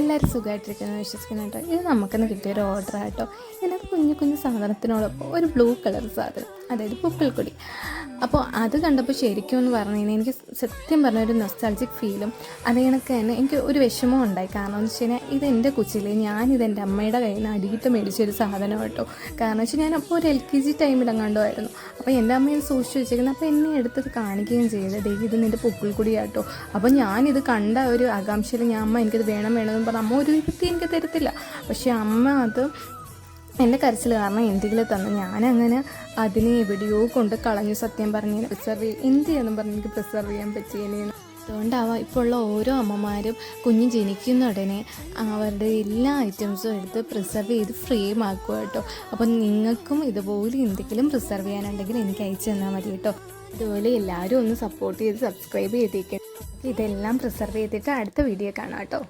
എല്ലാവരും സുഖമായിട്ടിരിക്കുന്നു വിശ്വസിക്കുന്നു കേട്ടോ ഇത് നമുക്കിന്ന് കിട്ടിയൊരു ഓർഡർ ആട്ടോ. ഇതിനകത്ത് കുഞ്ഞു കുഞ്ഞു സാധനത്തിനോടൊപ്പം ഒരു ബ്ലൂ കളർ സാധനം അതായത് പൂക്കൾക്കൊടി അപ്പോൾ അത് കണ്ടപ്പോൾ ശരിക്കും എന്ന് പറഞ്ഞു കഴിഞ്ഞാൽ എനിക്ക് സത്യം പറഞ്ഞ ഒരു നൊസ്റ്റാൾജിക് ഫീലും അതേ കണക്ക് തന്നെ എനിക്ക് ഒരു വിഷമവും ഉണ്ടായി. കാരണം എന്ന് വെച്ച് കഴിഞ്ഞാൽ ഇത് എന്റെ കൊച്ചിലെ ഞാനിത് എന്റെ അമ്മയുടെ കയ്യിൽ നിന്ന് അടിയിട്ട് മേടിച്ചൊരു സാധനം കേട്ടോ. കാരണം വെച്ചാൽ ഞാൻ അപ്പോൾ ഒരു എൽ കെ ജി ടൈമിലെങ്ങാണ്ടോ അപ്പോൾ എന്റെ അമ്മയെ സൂക്ഷിച്ച് വെച്ചേക്കുന്നത് അപ്പോൾ എന്നെ എടുത്തത് കാണിക്കുകയും ചെയ്തത് ഇത് നിന്റെ പൂക്കൾക്കൊടിയാട്ടോ അപ്പോൾ ഞാനിത് കണ്ട ഒരു ആകാംക്ഷയിൽ ഞാൻ അമ്മ എനിക്കത് വേണം വേണമെന്ന് പറഞ്ഞ അമ്മ ഒരു വ്യക്തി എനിക്ക് തരത്തില്ല. പക്ഷേ അമ്മ അത് എന്റെ കരച്ചിൽ കാരണം എന്തെങ്കിലും തന്നു ഞാനങ്ങനെ അതിനെ എവിടെയോ കൊണ്ട് കളഞ്ഞു സത്യം പറഞ്ഞു പ്രിസർവ് ചെയ്യും എന്ത് ചെയ്യാന്നും പറഞ്ഞ് എനിക്ക് പ്രിസർവ് ചെയ്യാൻ പറ്റിയെന്ന് അതുകൊണ്ടാവാം ഇപ്പോൾ ഉള്ള ഓരോ അമ്മമാരും കുഞ്ഞ് ജനിക്കുന്ന ഉടനെ അവരുടെ എല്ലാ ഐറ്റംസും എടുത്ത് പ്രിസർവ് ചെയ്ത് ഫ്രെയിം ആക്കുക കേട്ടോ. അപ്പം നിങ്ങൾക്കും ഇതുപോലെ എന്തെങ്കിലും പ്രിസർവ് ചെയ്യാനുണ്ടെങ്കിൽ എനിക്ക് അയച്ചു തന്നാൽ മതി കേട്ടോ. അതുപോലെ എല്ലാവരും ഒന്ന് സപ്പോർട്ട് ചെയ്ത് സബ്സ്ക്രൈബ് ചെയ്തേക്കും. ഇതെല്ലാം പ്രിസർവ് ചെയ്തിട്ട് അടുത്ത വീഡിയോ കാണാം കേട്ടോ.